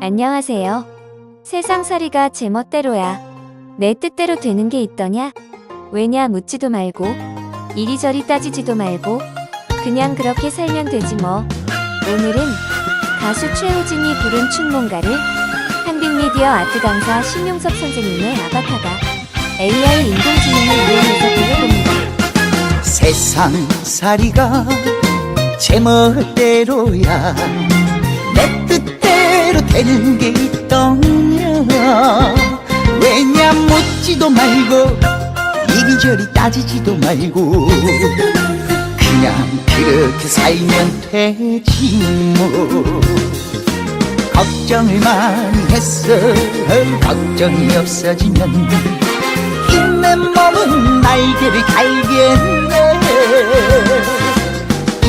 안녕하세요. 세상살이가 제멋대로야. 내 뜻대로 되는 게 있더냐? 왜냐 묻지도 말고 이리저리 따지지도 말고 그냥 그렇게 살면 되지 뭐. 오늘은 가수 최호진이 부른 춘몽가를 한빛미디어 아트 강사 신용섭 선생님의 아바타가 AI 인공지능을 이용해서 불러봅니다. 세상살이가 제멋대로야 내 게 있더냐 왜냐 묻지도 말고 이리저리 따지지도 말고 그냥 그렇게 살면 되지 뭐. 걱정을 많이 했어. 걱정이 없어지면. 있는 몸은 날개를 갈겠네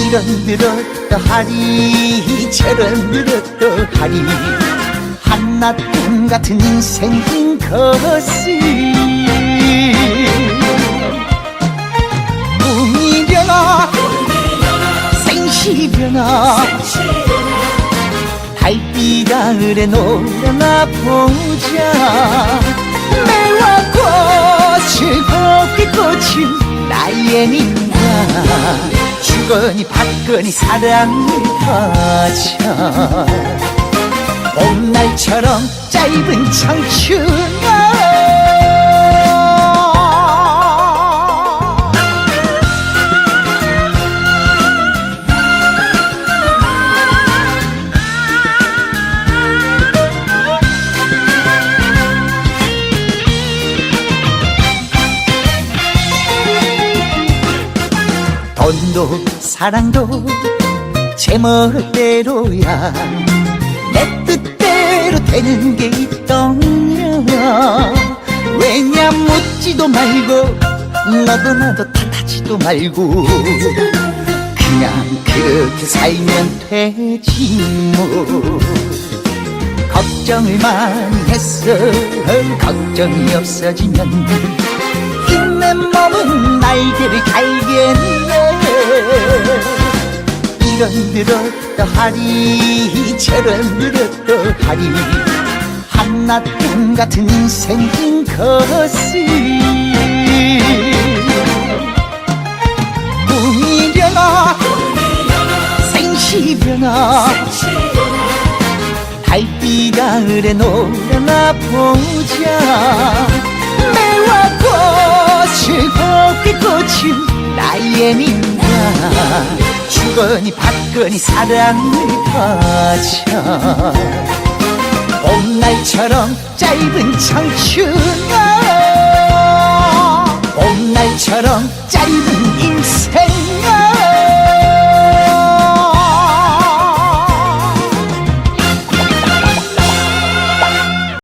이런 늘었다 하리 저런 늘었다 하리. 한낱돈 같은 인생인 것을 꿈이려나 생시려나 달빛 가을에 놀아나 보자. 매와 꽃을 곱게 꽂힌 나의 민가 주거니 받거니 사랑을 하자 봄날처럼 짧은 청춘아 돈도 사랑도 제 멋대로야. 내 뜻대로 되는 게 있더냐 왜냐 묻지도 말고 너도 나도 탓하지도 말고 그냥 그렇게 살면 되지 뭐. 걱정을 많이 했어. 걱정이 없어지면 있는 몸은 날개를 갈겠네 이런 늘었다 하리 저런 늘었다 하리. 한낱돈 같은 인생인 것을 꿈이려나 생시려나 달빛 가을에 놀아나 보자. 매와 꽃을 곱게 꽂힌 나의 민가 주거니 받거니 사랑을 하자 봄날처럼 짧은 청춘아. 봄날처럼 짧은 인생